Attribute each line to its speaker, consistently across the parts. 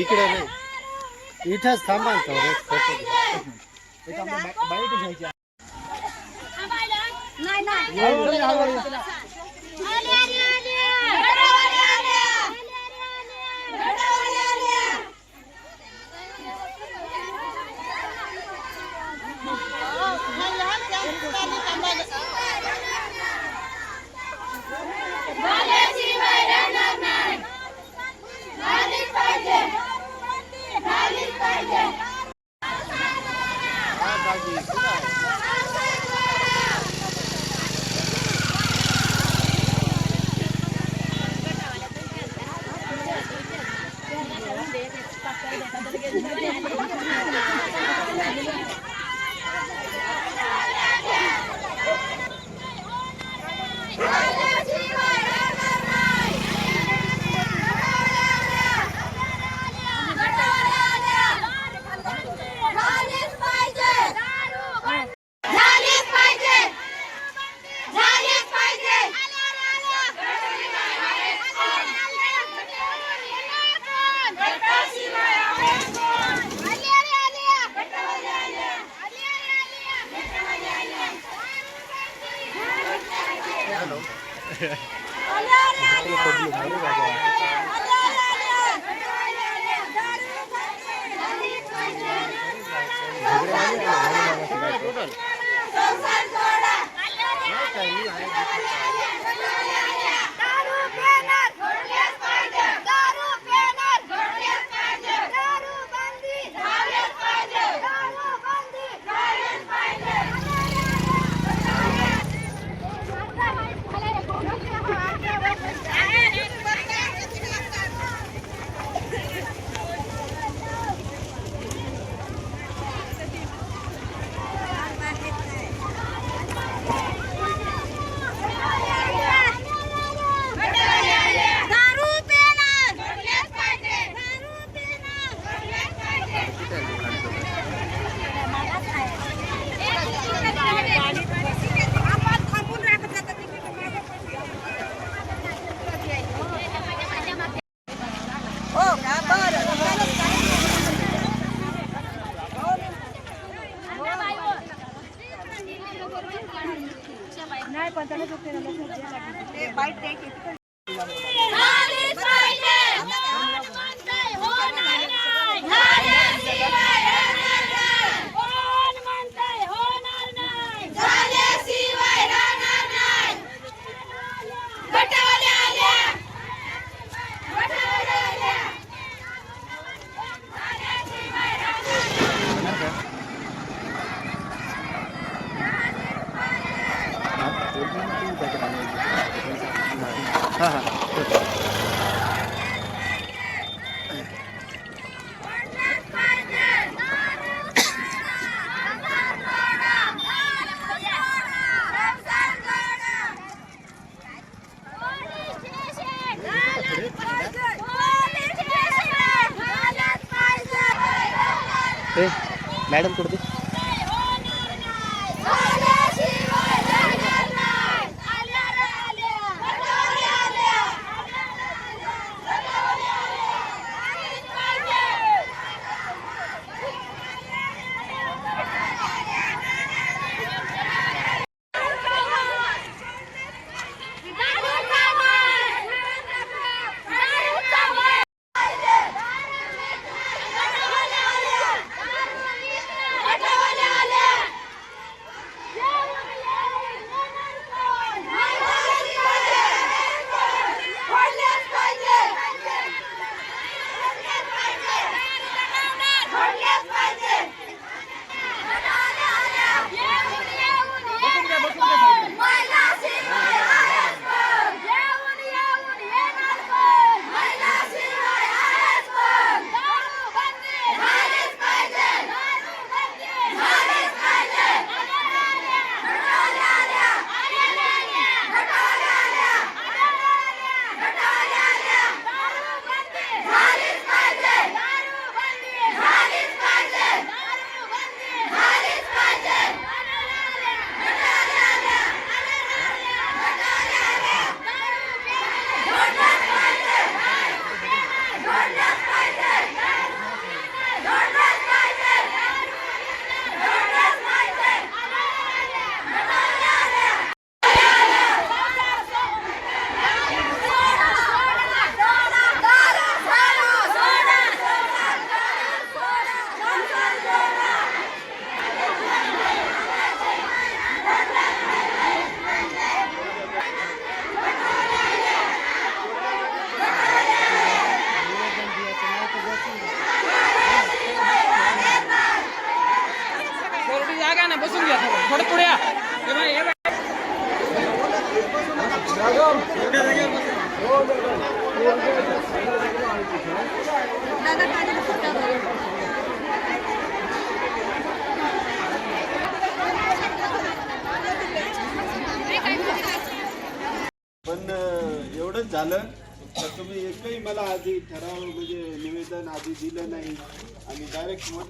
Speaker 1: इकडे नाही. इथंच थांबा
Speaker 2: बाईट घ्यायची
Speaker 3: Yeah.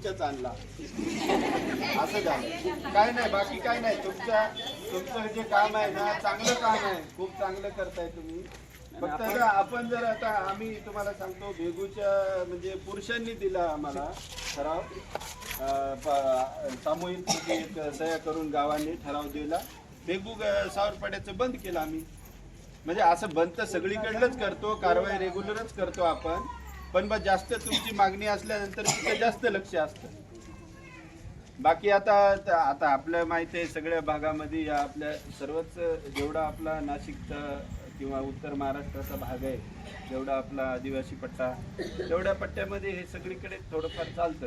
Speaker 3: मोर्चाच आणला. असं झालं. काय नाही बाकी काय नाही. तुमच्या तुमचं जे काम आहे ना चांगलं काम आहे. खूप चांगलं करताय तुम्ही. फक्त आपण जर आता आम्ही तुम्हाला सांगतो भेगूच्या म्हणजे पुरुषांनी दिला आम्हाला. ठराव. सामूहिक म्हणजे एक सह्या करून गावांनी ठराव दिला. भेगू सावरपाड्याचं बंद केलं आम्ही. म्हणजे असं बंद तर सगळीकडलंच करतो कारवाई रेग्युलरच करतो आपण. पण बा जास्त तुमची मागणी असल्यानंतर तिथं जास्त लक्ष असतं. बाकी आता आता आपल्या माहिती आहे सगळ्या भागामध्ये या आपल्या सर्वच जेवढा आपला नाशिकचा किंवा उत्तर महाराष्ट्राचा भाग आहे जेवढा आपला आदिवासी पट्टा तेवढ्या पट्ट्यामध्ये हे सगळीकडे थोडंफार चालतं.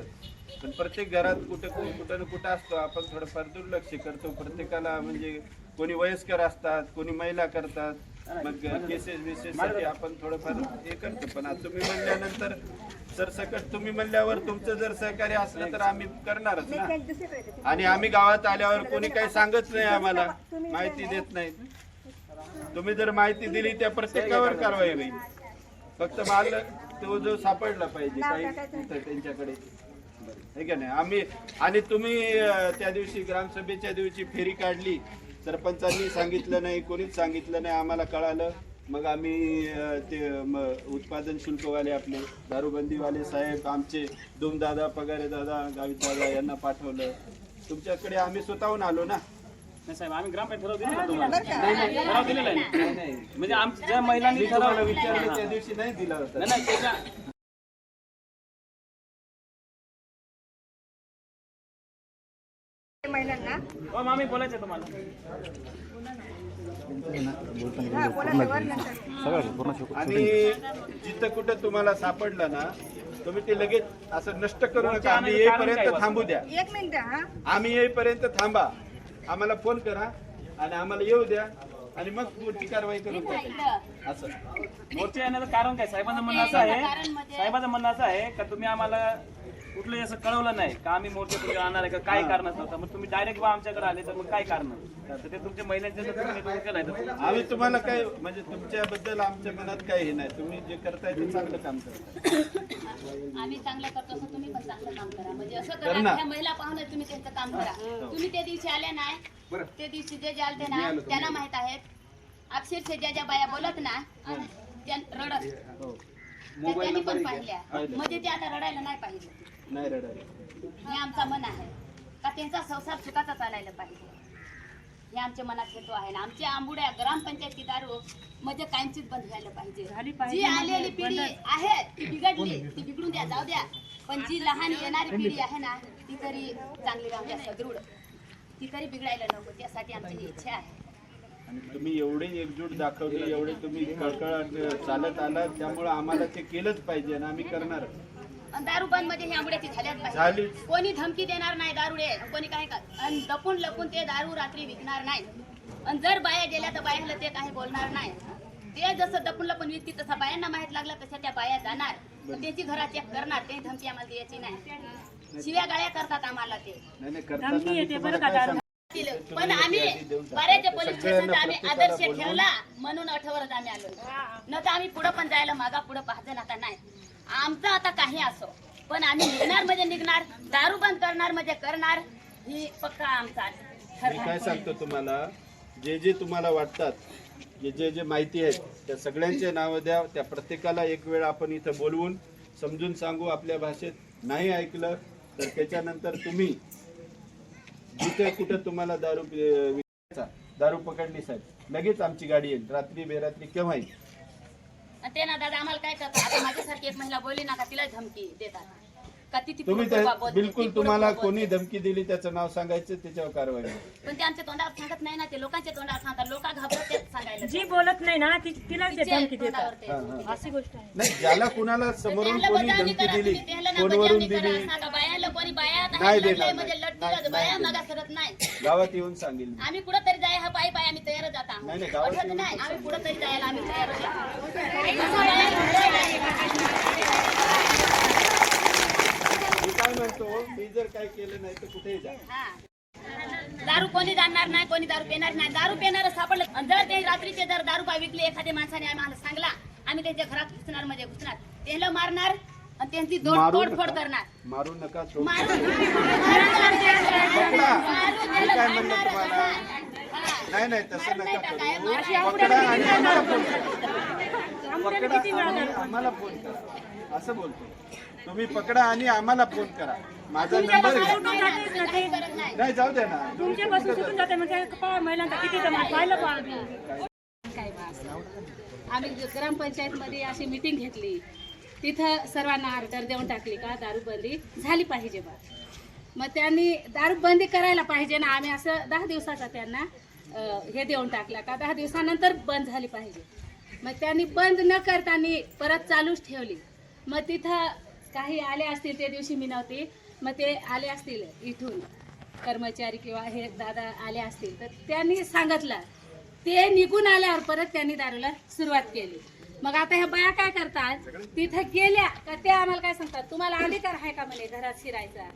Speaker 3: पण प्रत्येक घरात कुठं कुठं ना कुठं असतो आपण थोडंफार दुर्लक्ष करतो. प्रत्येकाला म्हणजे कोणी वयस्कर असतात कोणी महिला करतात. मग केसेस बिसेससाठी आपण थोडंफार हे करतो. पण आता तुम्ही म्हणल्यानंतर सरसकट तुम्ही म्हणल्यावर तुमचं जर सहकार्य असलं तर आम्ही करणारच ना. आणि आम्ही गावात आल्यावर कोणी काही सांगत नाही आम्हाला. माहिती देत नाही. तुम्ही जर माहिती दिली त्या प्रत्येकावर कारवाई होईल. फक्त माल तो जो सापडला पाहिजे काही त्यांच्याकडे. हे का नाही? आम्ही आणि तुम्ही त्या दिवशी ग्रामसभेच्या दिवशी फेरी काढली. सरपंचांनी सांगितलं नाही कोणीच सांगितलं नाही आम्हाला कळालं. मग आम्ही ते म, उत्पादन शुल्कवाले आपले दारूबंदीवाले साहेब आमचे दादा पगारे दादा गावित दादा यांना पाठवलं. तुमच्याकडे आम्ही स्वतःहून आलो ना.
Speaker 4: नाही साहेब आम्ही ग्रामपंचायत ठराव दिलेला तुम्हाला. ठराव दिलेला आहे. म्हणजे आमच्या ज्या महिलांनी
Speaker 3: मी
Speaker 4: ठराव
Speaker 3: तुम्हाला विचारलं त्या दिवशी नाही दिला होता.
Speaker 4: नाही नाही त्याच्या हो मामी बोलायचं आहे तुम्हाला.
Speaker 3: आणि जिथं कुठं तुम्हाला सापडलं ना तुम्ही ते लगेच असं नष्ट करू नका. आम्ही येईपर्यंत थांबू द्या.
Speaker 5: एक मिनिट हा.
Speaker 3: आम्ही येईपर्यंत थांबा. आम्हाला फोन करा आणि आम्हाला येऊ द्या आणि मग पुढची कारवाई टाका असं.
Speaker 4: मोर्चा येण्याचं कारण काय? साहेबांचं म्हणणं असं आहे साहेबांचं म्हणणं असं आहे का तुम्ही आम्हाला कुठलंही असं कळवलं नाही का आम्ही मोर्चा तुम्ही आणणार आहे का काय कारण नव्हतं मग तुम्ही डायरेक्ट बा आमच्याकडे आले तर मग काय कारण? तर ते तुमच्या महिलांच्या नेतृत्व तर
Speaker 3: आम्ही तुम्हाला काय म्हणजे तुमच्याबद्दल आमच्या मनात काही हे नाही. तुम्ही जे करताय ते चांगलं काम करताय
Speaker 6: आम्ही चांगलं करतो असं तुम्ही पण चांगलं काम करा. म्हणजे असं
Speaker 3: कर.
Speaker 6: ह्या महिला पाहून तुम्ही त्यांचं काम करा. तुम्ही त्या दिवशी आले नाही ते दिवशी जे जे आलते ना त्यांना माहीत आहेत अक्षरशः ज्या ज्या बाया बोलत ना त्या रडत. त्या त्यांनी पण पाहिल्या. म्हणजे ते आता रडायला नाही पाहिजे
Speaker 3: नाही रडायला
Speaker 6: हे आमचा मन आहे. का त्यांचा संसार सुखाचा चालायला पाहिजे? हे आमच्या मनात हेतू आहे ना. आमच्या आंबुड्या ग्रामपंचायती दारू म्हणजे कायमचीच बंद व्हायला पाहिजे. जी आलेली पिढी आहे ती बिघडली. ती बिघडून द्या जाऊ द्या. पण जी लहान येणारी पिढी आहे ना ती तरी चांगली राहू द्या सदृढ. ती तरी बिघडायला नको. त्यासाठी आमची ही इच्छा आहे.
Speaker 3: आणि तुम्ही एवढे एकजूट दाखवली एवढे तुम्ही कळकळाट चालत आलात त्यामुळे आम्हाला ते केलंच पाहिजे आणि आम्ही करणार.
Speaker 6: आणि दारू बंदमध्ये ह्या आंबुड्याची झाल्याच पाहिजे
Speaker 3: झालीच
Speaker 6: कोणी धमकी देणार नाही दारुडे. कोणी काय का आणि लपून लपून ते दारू रात्री विकणार नाही. आणि जर बाया गेल्या तर बायाला ते काही बोलणार नाही. ते जसं लपून लपून विकती तसं बायांना माहीत लागलं तशा त्या बाया जाणार. पण त्यांची घरात चेक करणार ते धमकी आम्हाला द्यायची नाही. शिव्या गाळ्या करतात आम्हाला ते.
Speaker 3: नाही नाही करताना मी तुम्हाला काय सांगू?
Speaker 6: दिलं. पण आम्ही बऱ्याच पोलीस स्टेशनचा आम्ही आदर्श ठेवला म्हणून अठवरच आम्ही आलो. न तर आम्ही पुढं पण जायला मागा पुढं पाहतो आता नाही. आमचं आता काही असो. पण आम्ही निघणार म्हणजे निघणार दारू बंद करणार म्हणजे करणार ही पक्का आमचा
Speaker 3: मी काय सांगतो तुम्हाला जे जे तुम्हाला वाटतात जे जे जे माहिती आहेत त्या सगळ्यांचे नावं द्या त्या प्रत्येकाला एक वेळ आपण इथं बोलवून समजून सांगू आपल्या भाषेत. नाही ऐकलं तर त्याच्यानंतर तुम्ही जिथे कुठं तुम्हाला दारू विकायचा दारू पकडली साहेब लगेच आमची गाडी येईल. रात्री बेरात्री केव्हा
Speaker 6: येईल ते ना दादा आम्हाला काय करतात आता माझ्यासारखी एक महिला बोलली ना का तिला धमकी देतात का ती ती
Speaker 3: तुम्ही
Speaker 6: पुढं
Speaker 3: त्या-
Speaker 6: पुढं बोलते, ती
Speaker 3: बिलकुल
Speaker 6: पुढं
Speaker 3: तुम्हाला
Speaker 6: पुढं
Speaker 3: कोणी
Speaker 6: बोलते.
Speaker 3: धमकी दिली त्याचं नाव सांगायचं त्याच्यावर कारवाई होईल.
Speaker 6: पण ते आमच्या तोंडावर सांगत नाही ना ते लोकांच्या तोंडावर सांगतात लोक घाबरत सांगायला
Speaker 5: जी बोलत नाही ना ती तिलाच ते
Speaker 6: तिचे
Speaker 5: धमकी देतात
Speaker 6: तोंडावर ते.
Speaker 3: हा, हा.
Speaker 5: अशी गोष्ट आहे
Speaker 3: नाही ज्याला कुणाला समोरून कोणी धमकी
Speaker 6: करा,
Speaker 3: दिली
Speaker 6: तुम्ही
Speaker 3: फोनवरून
Speaker 6: करा,
Speaker 3: दिली
Speaker 6: सांगा, बायाला कोणी बाया आता
Speaker 3: नाही
Speaker 6: लढलंय
Speaker 3: देणार,
Speaker 6: म्हणजे
Speaker 3: नाही.
Speaker 6: लढतीला
Speaker 3: नाही,
Speaker 6: बाया
Speaker 3: नाही
Speaker 6: मागा सरत नाही
Speaker 3: गावात येऊन सांगेल मी.
Speaker 6: आम्ही कुठं तरी जाय हा पायी पाय आम्ही तयार जात
Speaker 3: नाही, नाही, गावात येऊन
Speaker 6: आम्ही कुठं तरी जायला आम्ही तयार. असं बाया
Speaker 3: मी जर काय केलं नाही तर कुठेही जा.
Speaker 6: दारू कोणी जाणणार नाही कोणी दारू पिणार नाही. दारू पिणार सापडलं. जर ते रात्रीचे जर दारू पाय विकले एखाद्या माणसाने आम्हाला सांगला आम्ही त्यांच्या घरात घुसणार म्हणजे घुसणार. त्याला मारणार आणि त्यांची दोड तोडफोड. करणार.
Speaker 3: मारू नका तो
Speaker 6: मारून
Speaker 3: मी काय म्हणलं तुम्हाला? नाही नाही तसं नका करू. पकडा आणि आम्हाला फोन करा. पकडा आणि आम्हाला फोन करा. असं बोलतो. तुम्ही पकडा आणि आम्हाला फोन करा. माझा नंबर घ्या नाही जाऊ द्या ना.
Speaker 5: तुमच्यापासून जाते म्हणजे पहा महिलांचा किती जमा पाहिलं पहा आम्ही.
Speaker 7: काय बा असं. आम्ही ग्रामपंचायत मध्ये अशी मीटिंग घेतली. तिथं सर्वांना ऑर्डर देऊन टाकली का दारूबंदी झाली पाहिजे बा. मग त्यांनी दारूबंदी करायला पाहिजे ना आम्ही असं दहा दिवसाचा त्यांना अं, हे देऊन टाकला का दहा दिवसानंतर बंद झाली पाहिजे. मग त्यांनी बंद न करताना परत चालूच ठेवली. मग तिथं काही आले असतील त्या दिवशी मी नव्हती. मग ते आले असतील इथून. कर्मचारी किंवा हे दादा आले असतील. तर त्यांनी सांगितलं. ते निघून आल्यावर परत त्यांनी दारूला सुरुवात केली. मग आता ह्या बाया काय करतात? तिथं गेल्या का ते आम्हाला काय सांगतात? तुम्हाला अधिकार आहे का म्हणे घरात शिरायचा?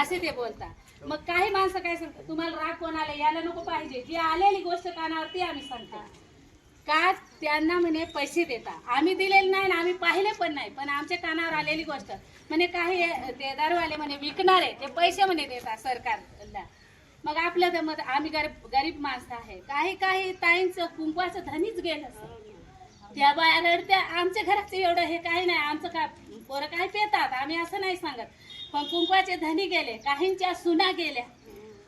Speaker 7: असे ते बोलतात. मग काही माणसं काय सांगतात? तुम्हाला राग कोणाला यायला नको पाहिजे. जी आलेली गोष्ट कानावरती आम्ही सांगतो. का त्यांना म्हणे पैसे देता. आम्ही दिलेले नाही ना आम्ही पाहिले पण नाही. पण आमच्या कानावर आलेली गोष्ट. म्हणे काही ते दारूवाले म्हणे विकणारे ते पैसे म्हणे देतात सरकारला. मग आपलं तर मत आम्ही गरीब गरीब माणसं आहे. काही काही ताईंचं कुंपाचं धनीच गेलं त्या बाया रडत्या आमच्या घराचं एवढं हे काही नाही. आमचं काय पोरं काय पेतात? आम्ही असं नाही सांगत. पण कुंपाचे धनी गेले काहींच्या सुना गेल्या.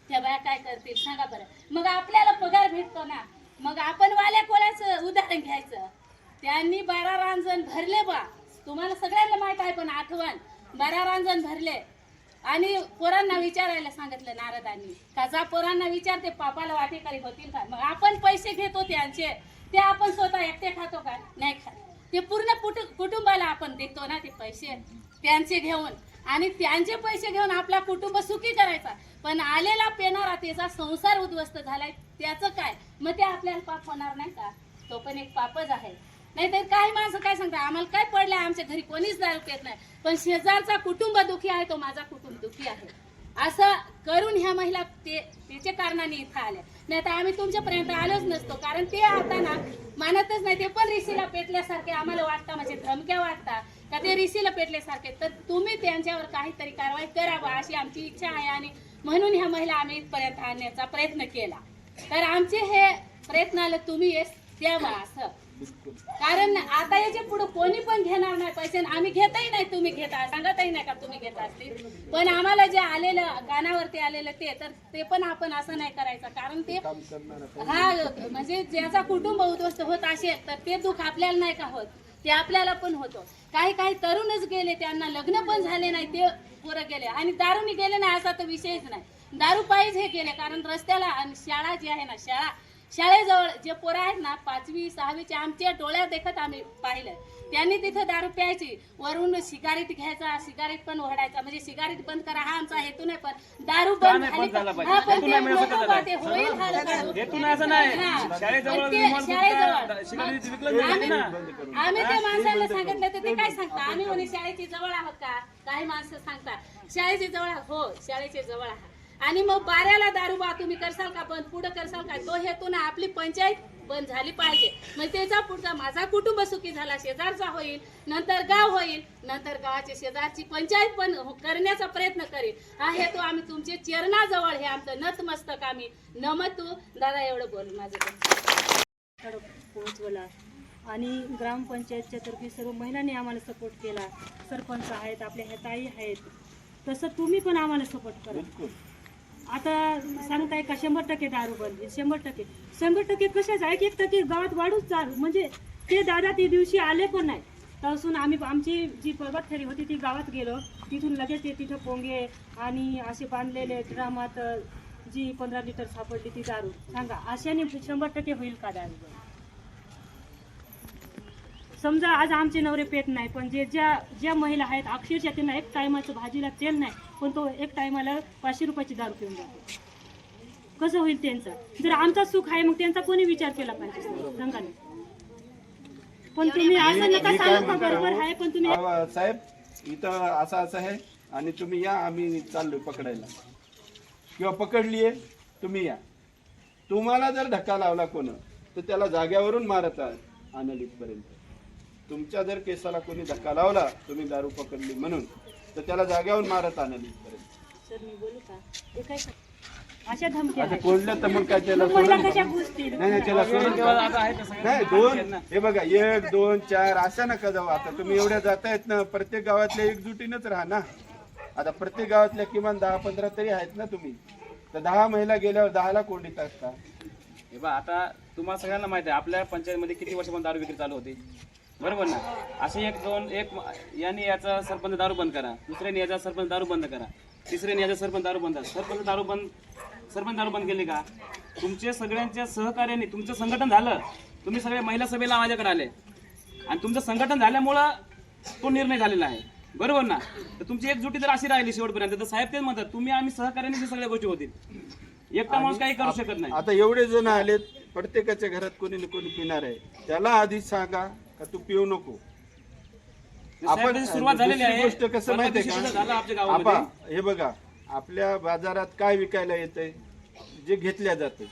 Speaker 7: त्या बाया काय करतील? सांगा बरं. मग आपल्याला पगार भेटतो ना. मग आपण वाल्या कोल्याचं उदाहरण घ्यायचं. त्यांनी बारा रांजण भरले बा. तुम्हाला सगळ्यांना माहीत आहे पण आठवण. बारा रांजण भरले. आणि पोरांना विचारायला सांगितलं नारदांनी का जा पोरांना विचारते पापाला वाटेकरी होतील का? मग आपण पैसे घेतो त्यांचे. ते आपण स्वतः एकटे खातो का? नाही खात. ते पूर्ण कुटु- कुटुंबाला आपण देतो ना ते पैसे त्यांचे घेऊन. आणि त्यांचे पैसे घेऊन आपला कुटुंब सुखी करायचा. पण आलेला पेणारा त्याचा संसार उद्ध्वस्त झालाय. त्याचं काय? मग ते आपल्याला पाप होणार नाही का? तो पण एक पापच आहे. नाहीतर काही माणसं काय सांगतात? आम्हाला काय पडलं आमच्या घरी कोणीच दारू पेत नाही. पण शेजारचा कुटुंब दुखी आहे तो माझा कुटुंब दुखी आहे. असं करून ह्या महिला ते त्याच्या कारणाने इथं आल्या. नाही तर आम्ही तुमच्यापर्यंत आलोच नसतो. कारण ते आता ना मानतच नाही. ते पण ऋषीला पेटल्यासारखे आम्हाला वाटतं म्हणजे धमक्या वाटतात. का ते ऋषीला पेटल्यासारखे? तर तुम्ही त्यांच्यावर काहीतरी कारवाई करावा अशी आमची इच्छा आहे आणि म्हणून ह्या महिला आम्ही इथपर्यंत आणण्याचा प्रयत्न केला. तर आमचे हे प्रयत्नाला तुम्ही यश द्यावा असं. कारण आता याच्यापुढे कोणी पण घेणार नाही पैसे आम्ही घेतही नाही तुम्ही घेता सांगतही नाही का तुम्ही घेता असतील? पण आम्हाला जे आलेलं गाण्यावरती आलेलं ते तर ते पण आपण असं नाही करायचं. कारण ते हा म्हणजे ज्याचा कुटुंब उद्ध्वस्त होत असेल तर ते दुःख आपल्याला नाही का होत? ते आपल्याला पण होतो. काही काही तरुणच गेले त्यांना लग्न पण झाले नाही ते पोरं गेले. आणि दारूनी गेले नाही असा तर विषयच नाही. दारू पायीच हे गेले कारण रस्त्याला आणि शाळा जी आहे ना शाळा शाळेजवळ जे पोरं आहेत ना पाचवी सहावीचे आमच्या डोळ्यात देखत आम्ही पाहिलं. त्यांनी तिथं दारू प्यायची. वरून सिगारेट घ्यायचा सिगारेट पण ओढायचा म्हणजे सिगारेट बंद करा हा आमचा हेतू नाही पण दारू बंद झाली? हा, पण ते होईल.
Speaker 4: शाळेजवळ
Speaker 7: आम्ही आम्ही त्या माणसाला सांगितलं तर ते काय सांगता? आम्ही म्हणे शाळेची जवळ आहोत का? काही माणसं सांगतात. शाळेची जवळ. हो शाळेचे जवळ आहात. आणि मग बाऱ्याला दारू बा तुम्ही करसाल का बंद? पुढं करसाल का? तो हेतू ना आपली पंचायत बंद झाली पाहिजे. मग त्याचा पुढचा माझा कुटुंब सुखी झाला शेजारचा होईल नंतर गाव होईल नंतर गावाची शेजारची पंचायत पण हो- करण्याचा प्रयत्न करेल. हा हेतू आम्ही तुमचे चरणाजवळ हे आमचं नतमस्तक आम्ही नमतू. दादा एवढं बोल माझं
Speaker 5: पोहोचवला. आणि ग्रामपंचायतच्या तर्फे सर्व महिलांनी आम्हाला सपोर्ट केला. सरपंच आहेत आपल्या ह्या ताई आहेत. तसं तुम्ही पण आम्हाला सपोर्ट करा. आता सांगताय का शंभर टक्के दारू बंदी शंभर टक्के. शंभर टक्के कशाच? आहे एक टक्के गावात वाढूच चालू. म्हणजे ते दादा ते दिवशी आले पण नाही. तसून आम्ही आमची जी पर्वत फेरी होती ती गावात गेलो. तिथून लगेच ते तिथं पोंगे आणि असे बांधलेले ड्रामात जी पंधरा लिटर सापडली ती दारू. सांगा अशाने शंभर टक्के होईल का दारू? समजा आज आमचे नवरे पेट नाही पण जे ज्या ज्या महिला आहेत अक्षरशः त्यांना एक टायमाचं भाजीला तेल नाही. पण तो एक टायमाला पाचशे रुपयाची दारू पिऊन जातो. कसं होईल त्यांचं? जर आमचा सुख आहे मग त्यांचा कोणी विचार केला पाहिजे? सांगा पण तुम्ही असं नका सांगू का? बरोबर आहे पण तुम्ही
Speaker 3: साहेब इथं असं असं आहे आणि तुम्ही या आम्ही चाललोय पकडायला. किंवा पकडलीये तुम्ही या. तुम्हाला जर धक्का लावला कोण तर त्याला जाग्यावरून मारत आहात आणलीतपर्यंत तुमच्या जर केसाला कोणी धक्का लावला तुम्ही दारू पकडली म्हणून. तर त्याला जाग्यावरून मारत आणलीतपर्यंत
Speaker 5: सर मी बोलू का? ते काय अशा धमक्या
Speaker 3: आता कोणल्या तर मग काय त्याला
Speaker 5: महिला
Speaker 3: सोडून
Speaker 5: कशा घुसतील?
Speaker 3: नाही नाही त्याला सोडून नाही दोन हे बघा एक दोन चार अशा नका जाऊ आता. तुम्ही एवढ्या जातायत ना प्रत्येक गावातल्या एकजुटीनंच राहा ना. आता प्रत्येक गावातल्या किमान दहा पंधरा तरी आहेत ना तुम्ही. तर दहा महिला गेल्यावर दहाला कोंडीत असता
Speaker 4: हे बा आता तुम्हाला सगळ्यांना माहिती आहे आपल्या पंचायतमध्ये किती वर्षापासून दारू विक्री चालू होती? बरोबर ना? असे एक दोन एक यांनी याचा सरपंच दारू बंद करा. दुसऱ्याने याचा सरपंच दारू बंद करा. तिसऱ्याने याचा सरपंच दारू बंद करा. सरपंच दारू बंद सरपंच दारू बंद केली का? तुमचे सगळ्यांच्या सहकार्याने तुमचं संघटन झालं. तुम्ही सगळे महिला सभेला माझ्याकडे आले. आणि तुमचं संघटन झाल्यामुळं तो निर्णय झालेला आहे. बरोबर ना? तर तुमची एकजुटी जर अशी राहिली शेवटपर्यंत. तर साहेब तेच म्हणतात तुम्ही आम्ही सहकार्याने सगळ्या गोष्टी होतील. एकटा माणूस काही करू शकत नाही.
Speaker 3: आता एवढे जण आलेत प्रत्येकाच्या घरात कोणी ना कोणी पिणार आहे. त्याला आधीच सांगा का तू पिऊ नको?
Speaker 4: साहेब, त्याची सुरुवात झालेली
Speaker 3: दुसरी
Speaker 4: आहे.
Speaker 3: गोष्ट कसं
Speaker 4: परवा
Speaker 3: माहितीये
Speaker 4: दिवशी
Speaker 3: का?
Speaker 4: सुद्धा झालं आमच्या गावामध्ये.
Speaker 3: आपा हे बघा आपल्या बाजारात काय विकायला येतंय? जे घेतल्या जाते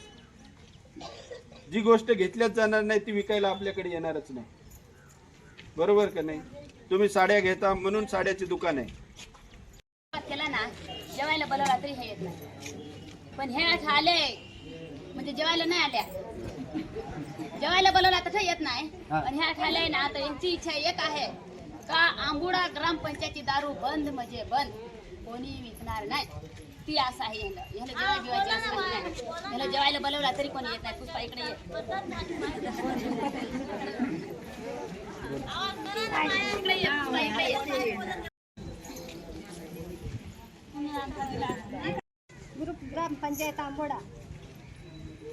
Speaker 3: जी गोष्ट घेतल्याच जाणार नाही ती विकायला आपल्याकडे येणारच नाही. बरोबर का नाही? तुम्ही साड्या घेता म्हणून साड्याचे दुकान आहे.
Speaker 6: सुरुवात केला ना जेवायला बोलवला तरी हे येत नाही. पण हे आज आले म्हणजे जेवायला नाही आल्या. जेवायला बोलवला तर येत नाही. पण ह्या आले ना तर यांची इच्छा एक आहे. का आंबुडा ग्रामपंचायती दारू बंद म्हणजे बंद? कोणी विकणार नाही. ती असं आहे ह्याला ह्याला जेवाय जेवायची नाही? ह्याला जेवायला बोलवला तरी कोणी येत नाही. पुष्पा इकडे ये. इकडे ये, पुष्पा इकडे ये.
Speaker 2: ग्रुप ग्रामपंचायत आंबोडा.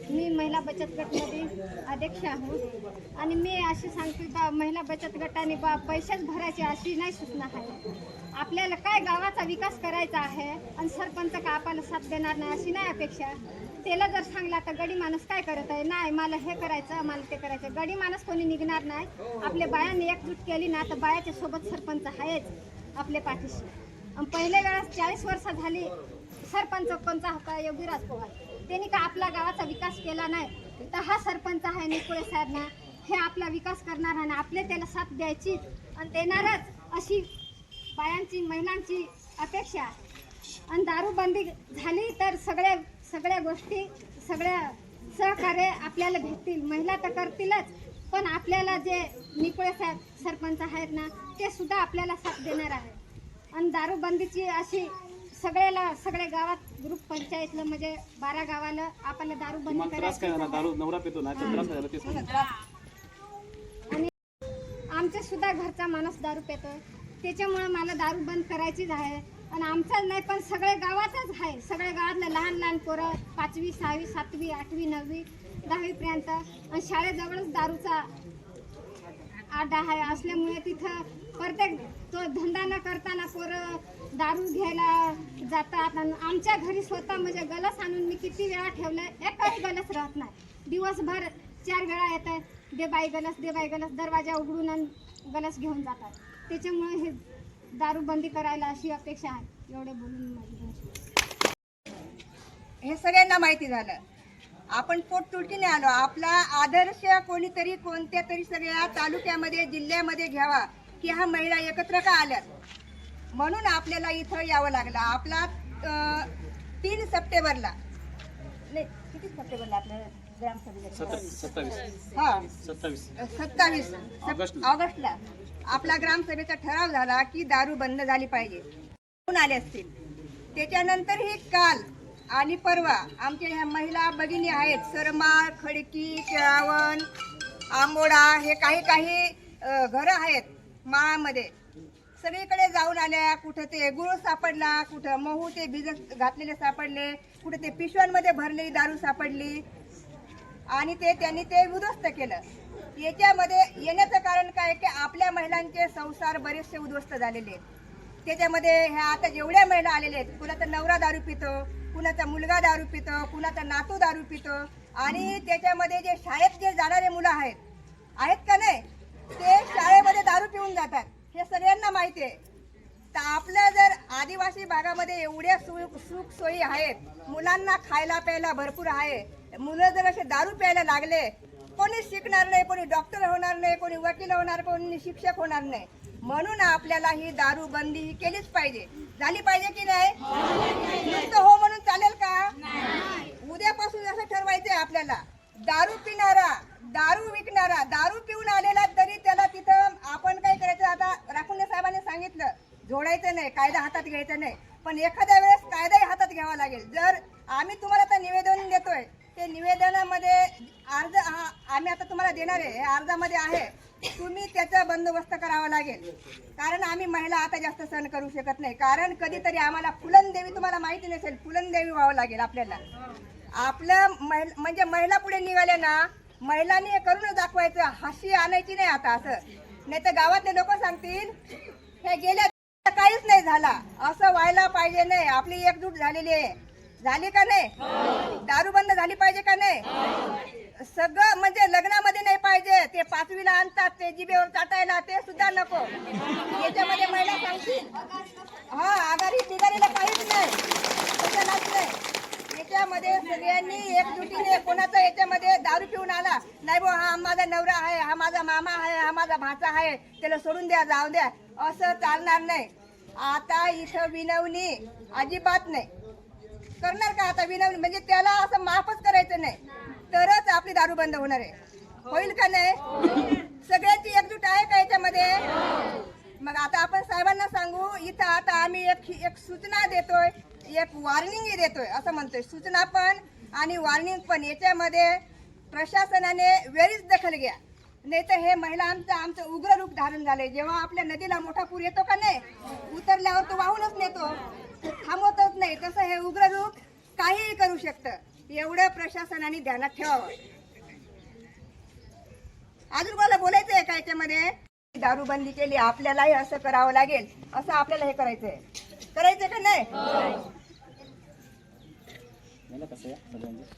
Speaker 2: मी महिला बचत गटमध्ये अध्यक्ष आहोत आणि मी अशी सांगते का महिला बचत गटाने बा पैसेच भरायचे अशी नाही सूचना आहे. आपल्याला काय गावाचा विकास करायचा आहे आणि सरपंच का आपल्याला साथ देणार नाही अशी नाही अपेक्षा त्याला जर सांगला तर गडी माणूस काय करत आहे? नाही मला हे करायचं मला ते करायचं. गडी माणूस कोणी निघणार नाही. आपल्या बायांनी एकजूट केली ना तर बायाच्या सोबत सरपंच आहेच आपल्या पाठीशी. आणि पहिल्या वेळेस चाळीस वर्ष झाली सरपंच कोणता होता? योगीराज पवार. त्यांनी का आपला गावाचा विकास केला नाही? तर हा सरपंच आहे निकुळे साहेब ना हे आपला विकास करणार आणि आपले त्याला साथ द्यायची आणि देणारच अशी बायांची महिलांची अपेक्षा आहे. आणि दारूबंदी झाली तर सगळ्या सगळ्या गोष्टी सगळ्या सहकार्य आपल्याला भेटतील. महिला तर करतीलच पण आपल्याला जे निकुळे साहेब सरपंच आहेत ना ते सुद्धा आपल्याला साथ देणार आहे. आणि दारूबंदीची अशी सगळ्याला सगळ्या गावात ग्रुप पंचायतलं म्हणजे बारा गावाला आपल्याला दारूबंदी
Speaker 4: तुम्हाला त्रास काय झाला?
Speaker 2: करायची
Speaker 4: दारू नवरा पितो ना त्याचा त्रास काय झाला? ते सांगा.
Speaker 2: आणि आमच्या सुद्धा घरचा माणूस दारू पितोय. त्याच्यामुळे मला दारू बंद करायचीच आहे. आणि आमचाच नाही पण सगळ्या गावाचाच आहे. सगळ्या गावातलं लहान लहान पोरं पाचवी सहावी सातवी आठवी नववी दहावीपर्यंत आणि शाळेजवळच दारूचा आड्डा आहे. असल्यामुळे तिथं प्रत्येक तो धंदा न करताना पोरं दारू घ्यायला जातात आणि आमच्या घरी स्वतः म्हणजे गलस आणून मी किती वेळा ठेवलं एकही गलस राहत नाही. दिवसभर चार वेळा येतात दे बाई गलस दे बाई गलस दरवाजा उघडून आणि गलस घेऊन जातात. त्याच्यामुळे हे दारू बंदी करायला अशी अपेक्षा आहे एवढे बोलून माझी
Speaker 8: हे सगळ्यांना माहिती झालं. आपण पोटतुडकीने आलो. आपला आदर्श कोणीतरी कोणत्या तरी सगळ्या तालुक्यामध्ये जिल्ह्यामध्ये घ्यावा की हा महिला एकत्र का आल्यात? म्हणून आपल्याला इथं यावं लागलं. आपला तीन सप्टेंबरला. नाही किती सप्टेंबरला आपलं ग्रामसभेचं?
Speaker 4: सत्ता- सत्तावीस.
Speaker 8: हा.
Speaker 4: सत्तावीस.
Speaker 8: सत्तावीस.
Speaker 4: ऑगस्टला.
Speaker 8: आपला ग्रामसभेचा ठराव झाला की दारू बंद झाली पाहिजे. आले असतील. त्याच्यानंतर ही काल आणि परवा आमच्या ह्या महिला भगिनी आहेत सरमाळ खडकी केळावण आंबोडा हे काही काही घरं आहेत माळामध्ये. सगळीकडे जाऊन आल्या. कुठं ते गुळ सापडला कुठं महू ते भिजत घातलेले सापडले कुठं ते पिशव्यांमध्ये भरलेली दारू सापडली. आणि ते त्यांनी ते उद्ध्वस्त केलं. याच्यामध्ये येण्याचं कारण काय की आपल्या महिलांचे संसार बरेचसे उद्ध्वस्त झालेले आहेत. त्याच्यामध्ये ह्या आता जेवढ्या महिला आलेल्या आहेत कुणाचा नवरा दारू पितो कुणाचा मुलगा दारू पितो कुणाचा नातू दारू पितो. आणि त्याच्यामध्ये जे शाळेत जे जाणारे मुलं आहेत आहेत का नाही? ते शाळेमध्ये दारू पिऊन जातात. हे सगळ्यांना माहिती आहे. आता आपल्या जर आदिवासी भागामध्ये एवढ्या सुख सुख सोयी आहेत मुलांना खायला प्यायला भरपूर आहे मुलं जर असे दारू प्यायला लागले कोणी शिकणार नाही कोणी डॉक्टर होणार नाही कोणी वकील होणार कोणी शिक्षक होणार नाही. म्हणून आपल्याला ही दारू बंदी ही केलीच पाहिजे. झाली पाहिजे की नाही? नुसतं हो म्हणून चालेल का? उद्यापासून असं ठरवायचंय आपल्याला. दारू पिणारा दारू विकणारा दारू पिऊन आलेला तरी त्याला तिथं आपण काय करायचं आता राखुंडे साहेबांनी सांगितलं जोडायचं नाही कायदा हातात घ्यायचा नाही पण एखाद्या वेळेस कायदाही हातात घ्यावा लागेल. जर आम्ही तुम्हाला आता निवेदन देतोय ते निवेदनामध्ये अर्ज हा आम्ही आता तुम्हाला देणार आहे हे अर्जामध्ये आहे तुम्ही त्याचा बंदोबस्त करावा लागेल. कारण आम्ही महिला आता जास्त सहन करू शकत नाही. कारण कधीतरी आम्हाला फुलनदेवी तुम्हाला माहिती नसेल फुलनदेवी व्हावं लागेल आपल्याला. आपलं महिला म्हणजे महिला पुढे निघाल्या ना महिलांनी हे करूनच दाखवायचं. हाशी आणायची नाही आता असं. नाही तर गावातले लोक सांगतील हे गेल्या काहीच नाही झाला. असं व्हायला पाहिजे नाही. आपली एकजूट झालेली आहे. झाली का नाही? दारू बंद झाली पाहिजे का नाही? सगळं म्हणजे लग्नामध्ये नाही पाहिजे. ते पाचवीला आणतात ते जिबेवर चाटायला ते सुद्धा नको. याच्यामध्ये महिला सांगतील हा आघाडी शिगारीला काहीच नाही. नाही. याच्यामध्ये सगळ्यांनी एकजुटीने कोणाचा याच्यामध्ये दारू पिऊन आला? नाही बुवा हा माझा नवरा आहे हा माझा मामा आहे हा माझा भाचा आहे त्याला सोडून द्या जाऊ द्या. असं चालणार नाही. आता इथं विनवणी अजिबात नाही. करणार का आता विनवणी? म्हणजे त्याला असं माफच करायचं नाही. तरच आपली दारू बंद होणार आहे. होईल का नाही? सगळ्यांची एकजूट आहे का याच्यामध्ये? मग आता आपण साहेबांना सांगू इथं आता आम्ही एक एक सूचना देतोय. एक वॉर्निंगही देतोय असं म्हणतोय. सूचना पण आणि वॉर्निंग पण याच्यामध्ये प्रशासनाने वेळीच दखल घ्या. नाही तर हे महिला आमचं आमचं उग्र रूप धारण झालंय. जेव्हा आपल्या नदीला मोठा पूर येतो का नाही उतरल्यावर तो वाहूनच नेतो थांबवतच नाही. तसं हे उग्र रूप काहीही करू शकतं. एवढं प्रशासनाने ध्यानात ठेवावं. अजून मला बोलायचं आहे का याच्यामध्ये? दारूबंदी केली आपल्यालाही असं करावं लागेल असं आपल्याला हे करायचंय. करायचंय का नाही?
Speaker 4: सगळ्यांचं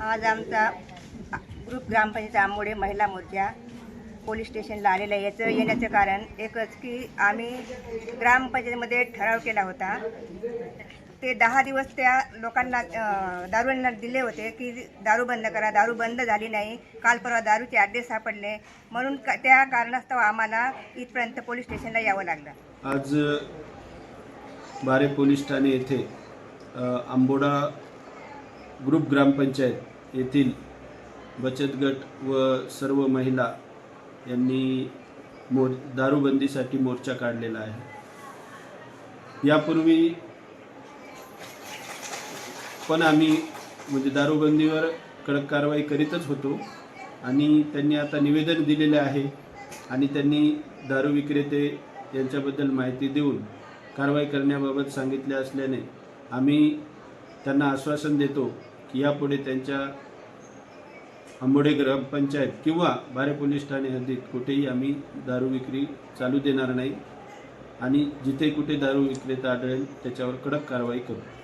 Speaker 8: आज आमचा ग्रुप ग्रामपंचायत आंबोडे महिला मोर्चा पोलीस स्टेशनला आलेला याचं येण्याचं कारण एकच की आम्ही ग्रामपंचायतीमध्ये ठराव केला होता ते दहा दिवस त्या लोकांना दारूंना दिले होते की दारू बंद करा दारू बंद झाली नाही काल परवा दारूचे अड्डे सापडले. म्हणून का त्या कारणास्तव आम्हाला इथपर्यंत पोलीस स्टेशनला यावं लागलं.
Speaker 3: आज बारे पोलीस ठाणे येथे आंबोडा ग्रुप ग्रामपंचायत येथील बचत गट व सर्व महिला यांनी मोर दारूबंदीसाठी मोर्चा काढलेला आहे. यापूर्वी पण आम्ही म्हणजे दारूबंदीवर कडक कारवाई करीतच होतो आणि त्यांनी आता निवेदन दिलेले आहे आणि त्यांनी दारू विक्रेते यांच्याबद्दल माहिती देऊन कारवाई करण्याबाबत सांगितले असल्याने आम्ही त्यांना आश्वासन देतो की यापुढे त्यांच्या आंबोडे ग्रामपंचायत किंवा बारे पोलीस ठाणे हद्दीत कुठेही आम्ही दारू विक्री चालू देणार नाही आणि जिथे कुठे दारू विक्रेता आढळेल त्याच्यावर कडक कारवाई करू.